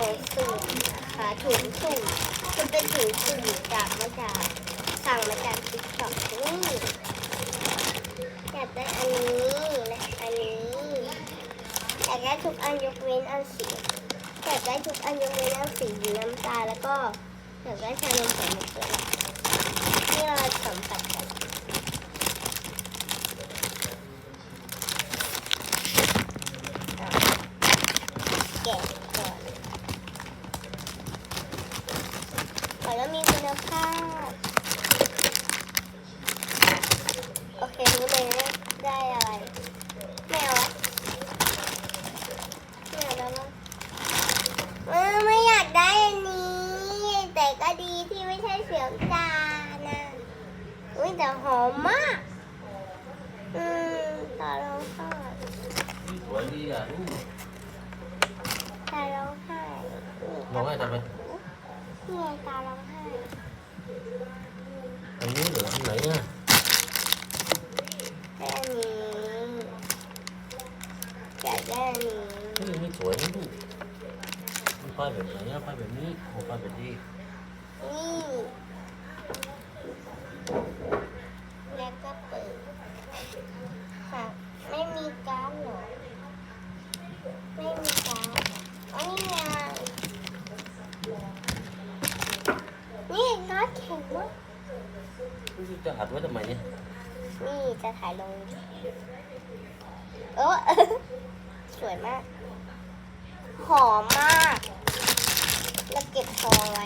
องสุ่มนะคะถุงสุ่มจะเป็นถุงสุ่มจากมาจากสั่งมาจากติ๊กต็อกนี่อยากได้อันนี้และอันนี้อยากได้ทุกอันยกเว้นอันสีอยากได้ทุกอันยกเว้นอันสีน้ำตาลแล้วก็อยากได้ชานมไข่มุกด้วยที่เราสัมผัสกัน แกะก่อน ขอแล้วมีคุณภาพ โอเครู้เลยได้อะไร ไม่เอาละไม่เอาแล้วมั้งเออไม่อยากได้อันนี้ แต่ก็ดีที่ไม่ใช่เสียงจานะอุ้ยแต่หอมมาก อืมตาร้องไห้สวยดีอะลูกตาร้องไห้ ร้องไห้ทำไม นี่ไงตาร้องไห้อันนี้เหรออันไหนอะได้อันนี้อยากได้อันนี้นี่ไม่สวยนะลูกมันป้ายแบบไหนอะป้ายแบบนี้โอ้ป้ายแบบนี้นี่แล้วก็เปิดค่ะไม่มีการ์ดเหรอ ไม่มีการ์ดอ๋อนี่ไงนี่ การ์ดแข็งมากนี่จะอัดไว้ทำไมเนี่ยนี่จะถ่ายลงเออสวยมาก หอมมาก แล้วเก็บซองไว้